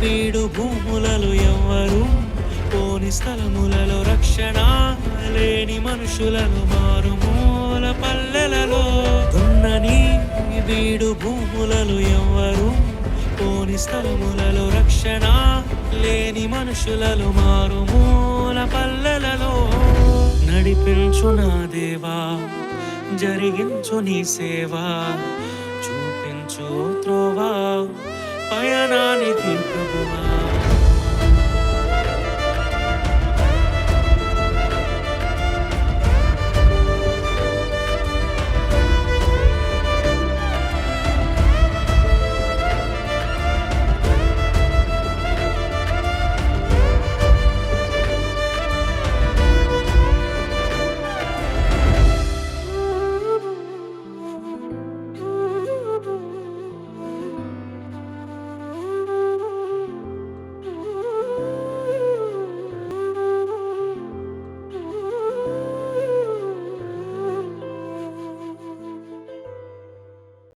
బీడు భూములలో ఎవ్వరు పోని స్థలములలో రక్షణ లేని మనుషులను మారుమూల పల్లెలలో. దున్నని బీడు భూములలో ఎవ్వరు పోని స్థలములలో రక్షణ లేని మనుషులలో మారుమూల పల్లెలలో. నడిపించు నా దేవా జరిగించు నీ సేవా.